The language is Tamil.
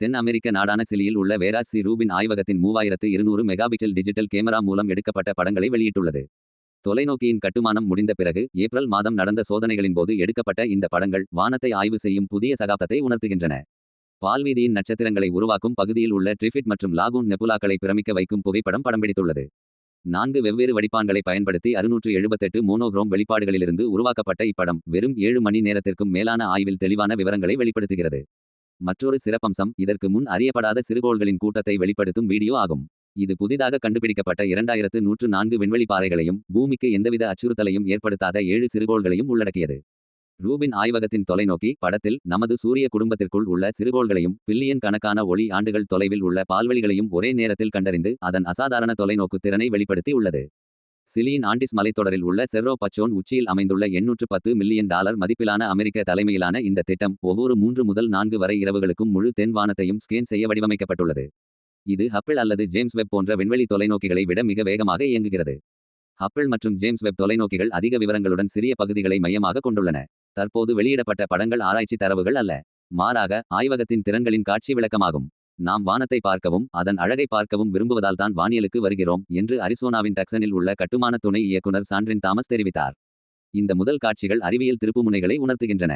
தென் அமெரிக்க நாடான சிலியில் உள்ள வேராஜ் சி ரூபின் ஆய்வகத்தின் மூவாயிரத்து இருநூறு மெகாபிட்டல் டிஜிட்டல் கேமரா மூலம் எடுக்கப்பட்ட படங்களை வெளியிட்டுள்ளது. தொலைநோக்கியின் கட்டுமானம் முடிந்த பிறகு ஏப்ரல் மாதம் நடந்த சோதனைகளின் போது எடுக்கப்பட்ட இந்த படங்கள் வானத்தை ஆய்வு செய்யும் புதிய சகாப்தத்தை உணர்த்துகின்றன. பால்வீதியின் நட்சத்திரங்களை உருவாக்கும் பகுதியில் உள்ள ட்ரிஃபிட் மற்றும் லாகூன் நெபுலாக்களை பிரமிக்க வைக்கும் புகைப்படம் படம் பிடித்துள்ளது. நான்கு வெவ்வேறு வடிப்பான்களை பயன்படுத்தி அறுநூற்று எழுபத்தெட்டு மோனோக்ரோம் வெளிப்பாடுகளிலிருந்து உருவாக்கப்பட்ட இப்படம் வெறும் ஏழு மணி நேரத்திற்கும் மேலான ஆய்வில் தெளிவான விவரங்களை வெளிப்படுத்துகிறது. மற்றொரு சிறப்பம்சம் இதற்கு முன் அறியப்படாத சிறுகோள்களின் கூட்டத்தை வெளிப்படுத்தும் வீடியோ ஆகும். இது புதிதாக கண்டுபிடிக்கப்பட்ட இரண்டாயிரத்து நூற்று நான்கு விண்வெளி பாறைகளையும் பூமிக்கு எந்தவித அச்சுறுத்தலையும் ஏற்படுத்தாத ஏழு சிறுகோள்களையும் உள்ளடக்கியது. ரூபின் ஆய்வகத்தின் தொலைநோக்கி படத்தில் நமது சூரிய குடும்பத்திற்குள் உள்ள சிறுகோள்களையும் பில்லியன் கணக்கான ஒளி ஆண்டுகள் தொலைவில் உள்ள பால்வெளிகளையும் ஒரே நேரத்தில் கண்டறிந்து அதன் அசாதாரண தொலைநோக்கு திறனை வெளிப்படுத்தி உள்ளது சிலியின் ஆண்டிஸ் மலைத்தொடரில் உள்ள செர்ரோ பச்சோன் உச்சியில் அமைந்துள்ள எண்ணூற்று பத்து மில்லியன் டாலர் மதிப்பிலான அமெரிக்க தலைமையிலான இந்த திட்டம் ஒவ்வொரு மூன்று முதல் நான்கு வரை இரவுகளுக்கும் முழு தென் வானத்தையும் ஸ்கேன் செய்ய வடிவமைக்கப்பட்டுள்ளது. இது ஹப்பிள் அல்லது ஜேம்ஸ் வெப் போன்ற விண்வெளி தொலைநோக்கிகளை விட மிக வேகமாக இயங்குகிறது. ஹப்பிள் மற்றும் ஜேம்ஸ் வெப் தொலைநோக்கிகள் அதிக விவரங்களுடன் சிறிய பகுதிகளை மையமாக கொண்டுள்ளன. தற்போது வெளியிடப்பட்ட படங்கள் ஆராய்ச்சி தரவுகள் அல்ல. மாறாக ஆய்வகத்தின் திறன்களின் காட்சி விளக்கமாகும். நாம் வானத்தை பார்க்கவும் அதன் அழகை பார்க்கவும் விரும்புவதால் தான் வானியலுக்கு வருகிறோம் என்று அரிசோனாவின் டக்சனில் உள்ள கட்டுமான துணை இயக்குனர் சான்றின் தாமஸ் தெரிவித்தார். இந்த முதல் காட்சிகள் அறிவியல் திருப்புமுனைகளை உணர்த்துகின்றன.